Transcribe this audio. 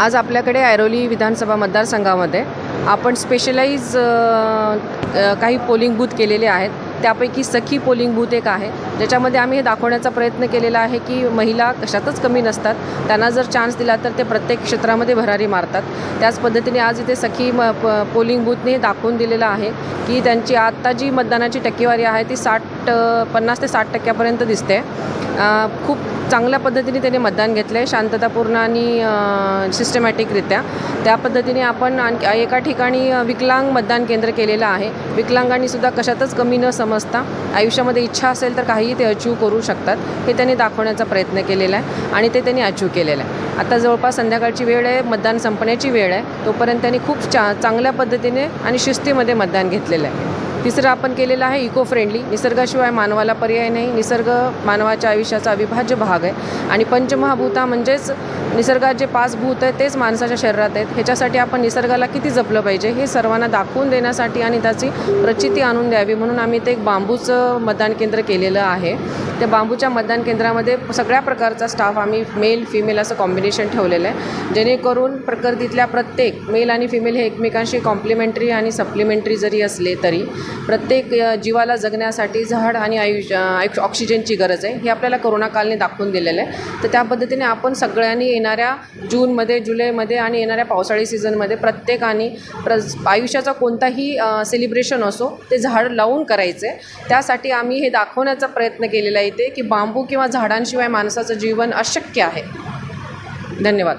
आज आपल्याकडे ऐरोली विधानसभा मतदारसंघामध्ये आपण स्पेशलाइज काही पोलिंग बूथ केलेले आहेत. त्यापैकी सखी पोलिंग बूथ एक आहे. ज्याच्यामध्ये आम्ही हे दाखवण्याचा प्रयत्न केलेला आहे की महिला कशातच कमी नसतात. त्यांना जर चान्स दिला तर ते प्रत्येक क्षेत्रामध्ये भरारी मारतात. त्याच पद्धतीने आज इथे सखी म प पोलिंग बूथने हे दाखवून दिलेलं आहे की त्यांची आत्ता जी मतदानाची टक्केवारी आहे ती साठ पन्नास ते साठ टक्क्यापर्यंत दिसते. खूप चांगल्या पद्धतीने त्याने मतदान घेतलं आहे शांततापूर्ण आणि सिस्टमॅटिकरित्या त्या पद्धतीने आपण आणखी एका ठिकाणी विकलांग मतदान केंद्र केलेलं आहे. विकलांगांनीसुद्धा कशातच कमी न समजता आयुष्यामध्ये इच्छा असेल तर काहीही ते अचीव करू शकतात. हे त्यांनी दाखवण्याचा प्रयत्न केलेला आहे आणि ते त्यांनी अचीव केलेलं आहे. आता जवळपास संध्याकाळची वेळ आहे मतदान संपण्याची वेळ आहे. तोपर्यंत त्यांनी खूप चा चांगल्या पद्धतीने आणि शिस्तीमध्ये मतदान घेतलेलं आहे. तिसरं आपण केलेलं आहे इको फ्रेंडली निसर्गाशिवाय मानवाला पर्याय नाही. निसर्ग मानवाच्या आयुष्याचा अविभाज्य भाग आहे. आणि पंचमहाभूता म्हणजेच निसर्गात जे पाच भूत आहेत तेच माणसाच्या शरीरात आहेत. ह्याच्यासाठी आपण निसर्गाला किती जपलं पाहिजे हे सर्वांना दाखवून देण्यासाठी आणि त्याची प्रचिती आणून द्यावी. म्हणून आम्ही ते एक बांबूचं मतदान केंद्र केलेलं आहे. त्या बांबूच्या मतदान केंद्रामध्ये सगळ्या प्रकारचा स्टाफ आम्ही मेल फिमेल असं कॉम्बिनेशन ठेवलेलं आहे. जेणेकरून प्रकृतीतल्या प्रत्येक मेल आणि फिमेल हे एकमेकांशी कॉम्प्लिमेंटरी आणि सप्लिमेंटरी जरी असले तरी प्रत्येक जीवाला जगण्यासाठी झाड आणि आयुष्य आयुष्य ऑक्सिजनची गरज आहे. हे आपल्याला कोरोना कालने दाखवून दिलेलं आहे. तर त्या पद्धतीने आपण सगळ्यांनी येणाऱ्या जूनमध्ये जुलैमध्ये आणि येणाऱ्या पावसाळी सीझनमध्ये प्रत्येकाने प्र आयुष्याचा कोणताही सेलिब्रेशन असो ते झाड लावून करायचे. त्यासाठी आम्ही हे दाखवण्याचा प्रयत्न केलेला आहे इथे की बांबू किंवा झाडांशिवाय माणसाचं जीवन अशक्य आहे. धन्यवाद.